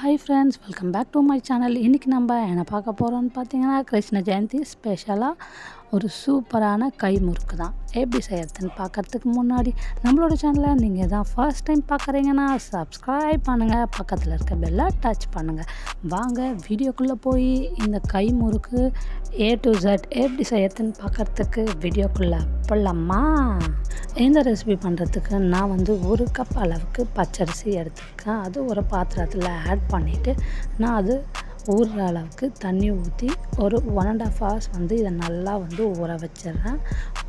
Hi friends welcome back to my channel இன்றைக்கி நம்ம என்ன பார்க்க போகிறோம்னு பார்த்தீங்கன்னா கிருஷ்ண ஜெயந்தி ஸ்பெஷலாக ஒரு சூப்பரான கை முறுக்கு தான். எப்படி செய்யறதுன்னு பார்க்கறதுக்கு முன்னாடி நம்மளோட சேனலை நீங்கள் தான் ஃபர்ஸ்ட் டைம் பார்க்குறீங்கன்னா சப்ஸ்கிரைப் பண்ணுங்கள் பக்கத்தில் இருக்க பெல்லை டச் பண்ணுங்கள் வாங்க வீடியோக்குள்ளே போய் இந்த கை முறுக்கு ஏ டு ஜட் எப்படி செய்யறதுன்னு பார்க்கறதுக்கு வீடியோக்குள்ளே போடலாமா இந்த ரெசிபி பண்ணுறதுக்கு நான் வந்து ஒரு கப் அளவுக்கு பச்சரிசி எடுத்துருக்கேன். அது ஒரு பாத்திரத்தில் ஆட் பண்ணிவிட்டு நான் அது ஊறுற அளவுக்கு தண்ணி ஊற்றி ஒரு ஒன் அண்ட் ஆஃப் ஹவர்ஸ் வந்து இதை நல்லா வந்து ஊற வச்சிடுறேன்.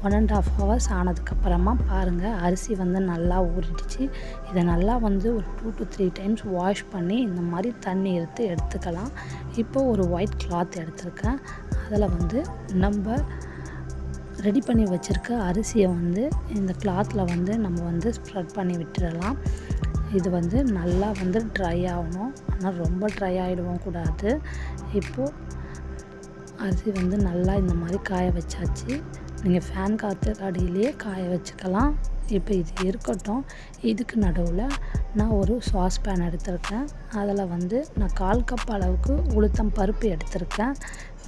ஒன் அண்ட் ஆஃப் ஹவர்ஸ் ஆனதுக்கப்புறமா பாருங்கள் அரிசி வந்து நல்லா ஊறிடுச்சு. இதை நல்லா வந்து ஒரு two to three times wash பண்ணி இந்த மாதிரி தண்ணி எடுத்து எடுத்துக்கலாம். இப்போ ஒரு ஒயிட் கிளாத் எடுத்திருக்கேன். அதில் வந்து நம்ம ரெடி பண்ணி வச்சுருக்க அரிசியை வந்து இந்த கிளாத்தில் வந்து நம்ம வந்து ஸ்ப்ரெட் பண்ணி விட்டுடலாம். இது வந்து நல்லா வந்து ட்ரை ஆகணும். ஆனால் ரொம்ப ட்ரை ஆகிடவும் கூடாது. இப்போது அரிசி வந்து நல்லா இந்த மாதிரி காய வச்சாச்சு. நீங்கள் ஃபேன் காற்று அடியிலேயே காய வச்சுக்கலாம். இப்போ இது இருக்கட்டும். இதுக்கு நடுவில் நான் ஒரு சாஸ் பேன் எடுத்திருக்கேன். அதில் வந்து நான் கால் கப் அளவுக்கு உளுத்தம் பருப்பு எடுத்திருக்கேன்.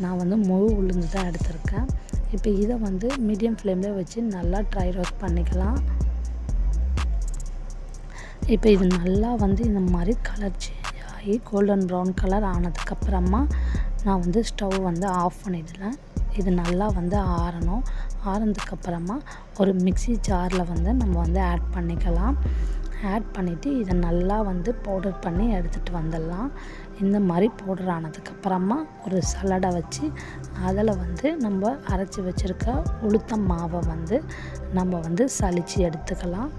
நான் வந்து முழு உளுந்து தான் எடுத்திருக்கேன். இப்போ இதை வந்து மீடியம் ஃப்ளேமில் வச்சு நல்லா ட்ரை ரோஸ்ட் பண்ணிக்கலாம். இப்போ இது நல்லா வந்து இந்த மாதிரி கலர் சேஞ்ச் ஆகி கோல்டன் ப்ரௌன் கலர் ஆனதுக்கப்புறமா நான் வந்து ஸ்டவ் வந்து ஆஃப் பண்ணிடலாம் இது நல்லா வந்து ஆறணும். ஆறுனதுக்கப்புறமா ஒரு மிக்ஸி ஜாரில் வந்து நம்ம வந்து ஆட் பண்ணிக்கலாம். ஆட் பண்ணிவிட்டு இதை நல்லா வந்து பவுடர் பண்ணி எடுத்துகிட்டு வந்துடலாம். இந்த மாதிரி பவுடர் ஆனதுக்கப்புறமா ஒரு சலடை வச்சு அதில் வந்து நம்ம அரைச்சி வச்சுருக்க உளுத்தம் மாவை வந்து நம்ம வந்து சலித்து எடுத்துக்கலாம்.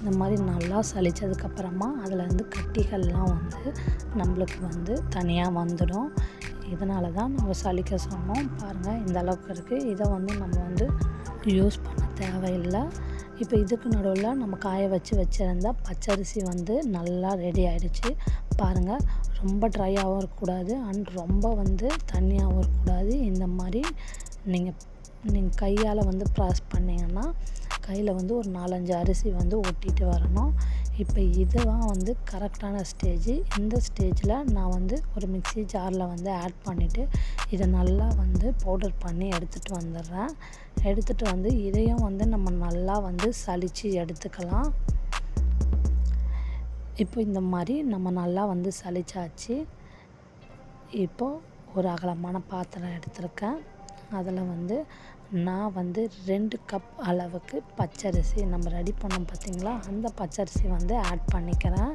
இந்த மாதிரி நல்லா சலித்ததுக்கப்புறமா அதில் வந்து கட்டிகள்லாம் வந்து நம்மளுக்கு வந்து தனியாக வந்துடும். இதனால தான் நம்ம சலிக்க சொன்னோம். பாருங்கள் இந்த அளவுக்கு இருக்குது இதை வந்து நம்ம வந்து யூஸ் பண்ண தேவையில்லை. இப்போ இதுக்கு நடுவில் நம்ம காய வச்சு வச்சுருந்த பச்சரிசி வந்து நல்லா ரெடி ஆகிடுச்சு பாருங்கள் ரொம்ப ட்ரையாகவும் இருக்கக்கூடாது. அண்ட் ரொம்ப வந்து தண்ணியாகவும் இருக்கக்கூடாது. இந்த மாதிரி நீங்கள் நீங்கள் கையால் வந்து ப்ராஸ் பண்ணிங்கன்னா கையில் வந்து ஒரு நாலஞ்சு அரிசி வந்து ஒட்டிட்டு வரணும். இப்போ இதுதான் வந்து கரெக்டான ஸ்டேஜ் இந்த ஸ்டேஜில் நான் வந்து ஒரு மிக்ஸி ஜாரில் வந்து ஆட் பண்ணிவிட்டு இதை நல்லா வந்து பவுடர் பண்ணி எடுத்துகிட்டு வந்துடுறேன். எடுத்துகிட்டு வந்து இதையும் வந்து நம்ம நல்லா வந்து சலித்து எடுத்துக்கலாம். இப்போ இந்த மாதிரி நம்ம நல்லா வந்து சலிச்சாச்சு இப்போது ஒரு அகலமான பாத்திரம் எடுத்திருக்கேன். அதில் வந்து நான் வந்து ரெண்டு கப் அளவுக்கு பச்சரிசி நம்ம ரெடி பண்ணோம் பார்த்திங்களா? அந்த பச்சரிசி வந்து ஆட் பண்ணிக்கிறேன்.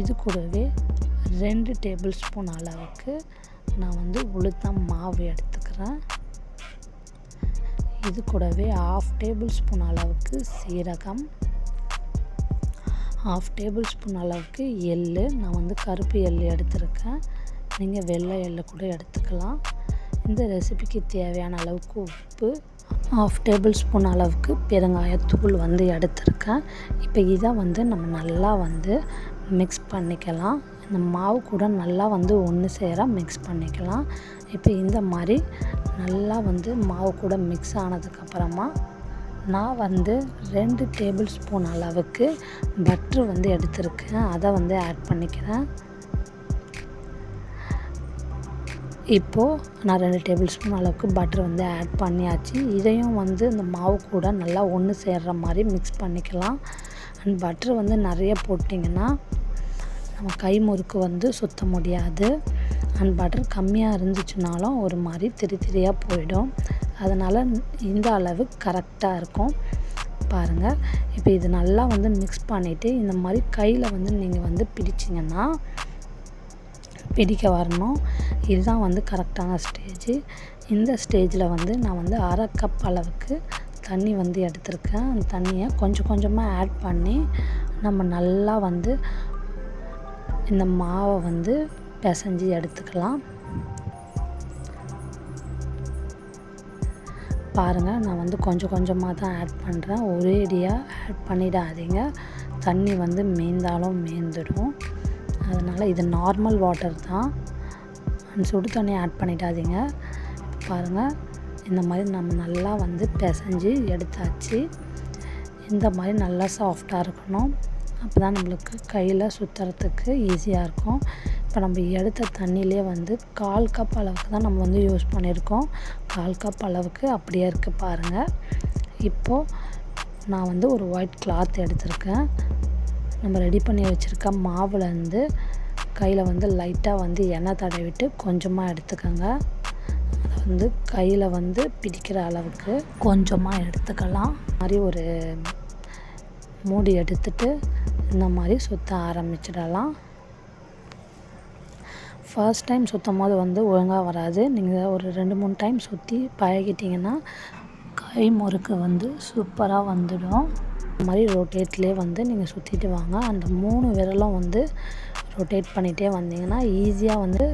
இது கூடவே ரெண்டு டேபிள் ஸ்பூன் அளவுக்கு நான் வந்து உளுத்தம் மாவு எடுத்துக்கிறேன். இது கூடவே ஆஃப் டேபிள் ஸ்பூன் அளவுக்கு சீரகம் ஆஃப் டேபிள் ஸ்பூன் அளவுக்கு எள் நான் வந்து கருப்பு எள் எடுத்திருக்கேன். நீங்கள் வெள்ளை எள்ளு கூட எடுத்துக்கலாம். இந்த ரெசிபிக்கு தேவையான அளவுக்கு உப்பு ஆஃப் டேபிள் ஸ்பூன் அளவுக்கு பெருங்காயத்தூள் வந்து எடுத்திருக்கேன். இப்போ இதை வந்து நம்ம நல்லா வந்து மிக்ஸ் பண்ணிக்கலாம். இந்த மாவு கூட நல்லா வந்து ஒன்று சேர மிக்ஸ் பண்ணிக்கலாம். இப்போ இந்த மாதிரி நல்லா வந்து மாவு கூட மிக்ஸ் ஆனதுக்கப்புறமா நான் வந்து ரெண்டு டேபிள் ஸ்பூன் அளவுக்கு பட்ரு வந்து எடுத்திருக்கேன். அதை வந்து ஆட் பண்ணிக்கிறேன். இப்போது நான் ரெண்டு டேபிள் ஸ்பூன் அளவுக்கு பட்டர் வந்து ஆட் பண்ணியாச்சு. இதையும் வந்து இந்த மாவு கூட நல்லா ஒன்று சேர்கிற மாதிரி மிக்ஸ் பண்ணிக்கலாம். அண்ட் பட்டர் வந்து நிறைய போட்டிங்கன்னா நம்ம கை முறுக்கு வந்து சுத்த முடியாது. அண்ட் பட்டர் கம்மியாக இருந்துச்சுனாலும் ஒரு மாதிரி திரி திரியாக போயிடும். அதனால் இந்த அளவு கரெக்டாக இருக்கும். பாருங்கள் இப்போ இது நல்லா வந்து மிக்ஸ் பண்ணிவிட்டு இந்த மாதிரி கையில் வந்து நீங்கள் வந்து பிடிச்சிங்கன்னா பிடிக்க வரணும். இதுதான் வந்து கரெக்டான ஸ்டேஜு. இந்த ஸ்டேஜில் வந்து நான் வந்து அரை கப் அளவுக்கு தண்ணி வந்து எடுத்திருக்கேன். அந்த தண்ணியை கொஞ்சம் கொஞ்சமாக ஆட் பண்ணி நம்ம நல்லா வந்து இந்த மாவை வந்து பிசைஞ்சு எடுத்துக்கலாம். பாருங்கள் நான் வந்து கொஞ்சம் கொஞ்சமாக தான் ஆட் பண்ணுறேன் ஒரேடியாக ஆட் பண்ணிடாதீங்க. தண்ணி வந்து மேய்ந்தாலும் மேய்ந்துடும். அதனால் இது நார்மல் வாட்டர் தான். சுடு தண்ணி ஆட் பண்ணிடாதீங்க. பாருங்கள் இந்த மாதிரி நம்ம நல்லா வந்து பிசைஞ்சு எடுத்தாச்சு. இந்த மாதிரி நல்லா சாஃப்டாக இருக்கணும். அப்போ தான் நம்மளுக்கு கையில் சுற்றுறதுக்கு ஈஸியாக இருக்கும். இப்போ நம்ம எடுத்த தண்ணியிலே வந்து கால் கப் அளவுக்கு தான் நம்ம வந்து யூஸ் பண்ணியிருக்கோம். கால் கப் அளவுக்கு அப்படியே இருக்குது பாருங்கள் இப்போது நான் வந்து ஒரு ஒயிட் கிளாத் எடுத்திருக்கேன். நம்ம ரெடி பண்ணி வச்சுருக்க மாவுலேருந்து கையில் வந்து லைட்டாக வந்து எண்ணெய் தடவிட்டு கொஞ்சமாக எடுத்துக்கோங்க. அதை வந்து கையில் வந்து பிடிக்கிற அளவுக்கு கொஞ்சமாக எடுத்துக்கலாம். மாதிரி ஒரு மூடி எடுத்துட்டு இந்த மாதிரி சுற்ற ஆரம்பிச்சிடலாம். ஃபர்ஸ்ட் டைம் சுற்றும் போது வந்து ஒழுங்காக வராது. நீங்கள் ஒரு ரெண்டு மூணு டைம் சுற்றி பழகிட்டிங்கன்னா கை முறுக்கு வந்து சூப்பராக வந்துடும். மாதிரி ரொட்டேட்லேயே வந்து நீங்கள் சுற்றிட்டு வாங்க. அந்த மூணு விரலும் வந்து ரொட்டேட் பண்ணிகிட்டே வந்தீங்கன்னா ஈஸியாக வந்து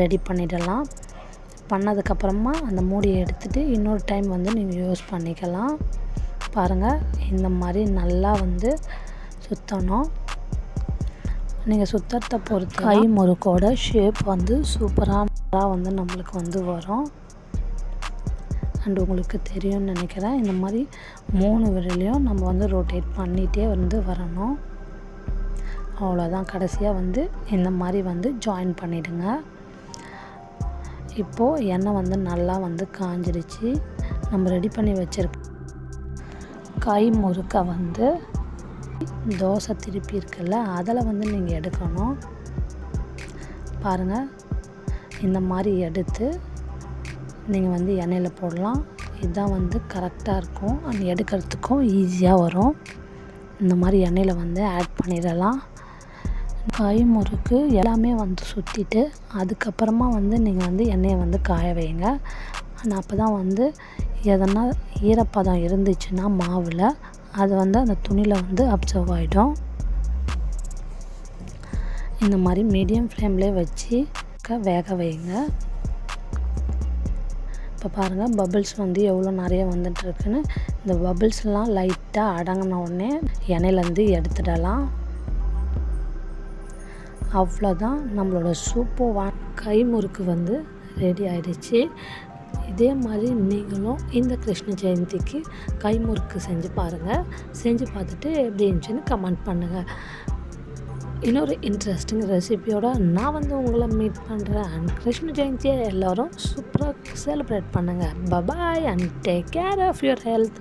ரெடி பண்ணிடலாம். பண்ணதுக்கப்புறமா அந்த மூடியை எடுத்துகிட்டு இன்னொரு டைம் வந்து நீங்கள் யூஸ் பண்ணிக்கலாம். பாருங்கள் இந்த மாதிரி நல்லா வந்து சுற்றணும் நீங்கள் சுத்தத்தை பொறுத்து கை முறுக்கோட ஷேப் வந்து சூப்பராக வந்து நம்மளுக்கு வந்து வரும். அண்ட் உங்களுக்கு தெரியும்னு நினைக்கிறேன். இந்த மாதிரி மூணு விரலையும் நம்ம வந்து ரொட்டேட் பண்ணிகிட்டே வந்து வரணும். அவ்வளோதான் கடைசியாக வந்து இந்த மாதிரி வந்து ஜாயின் பண்ணிவிடுங்க இப்போது எண்ணெய் வந்து நல்லா வந்து காஞ்சிடுச்சு நம்ம ரெடி பண்ணி வச்சுருக்க கை முறுக்க வந்து தோசை திருப்பி இருக்குல்ல அதில் வந்து நீங்கள் எடுக்கணும். பாருங்கள் இந்த மாதிரி எடுத்து நீங்கள் வந்து எண்ணெயில் போடலாம். இதுதான் வந்து கரெக்டாக இருக்கும். அந்த எடுக்கிறதுக்கும் ஈஸியாக வரும். இந்த மாதிரி எண்ணெயில் வந்து ஆட் பண்ணிடலாம். காய் முறுக்கு எல்லாமே வந்து சுற்றிட்டு அதுக்கப்புறமா வந்து நீங்கள் வந்து எண்ணெயை வந்து காய வைங்க. ஆனால் அப்போ தான் வந்து எதனா ஈரப்பதம் இருந்துச்சுன்னா மாவில் அது வந்து அந்த துணியில் வந்து அப்சர்வ் ஆகிடும் இந்த மாதிரி மீடியம் ஃப்ளேம்லேயே வச்சு வேக வைங்க. இப்போ பாருங்கள் பபிள்ஸ் வந்து எவ்வளோ நிறைய வந்துட்டுருக்குன்னு. இந்த பபிள்ஸ்லாம் லைட்டாக அடங்கின உடனே எண்ணெயிலேருந்து எடுத்துடலாம். அவ்வளோதான் நம்மளோட சூப்பர் கை முறுக்கு வந்து ரெடி ஆயிடுச்சு. இதே மாதிரி நீங்களும் இந்த கிருஷ்ண ஜெயந்திக்கு கை முறுக்கு செஞ்சு பாருங்கள் செஞ்சு பார்த்துட்டு எப்படி இருந்துச்சுன்னு கமெண்ட் பண்ணுங்கள் இன்னொரு இன்ட்ரெஸ்டிங் ரெசிபியோட நான் வந்து உங்களை மீட் பண்ணுறேன் அண்ட் கிருஷ்ண ஜெயந்தியை எல்லோரும் சூப்பராக செலிப்ரேட் பண்ணுங்கள் bye bye and take care of your health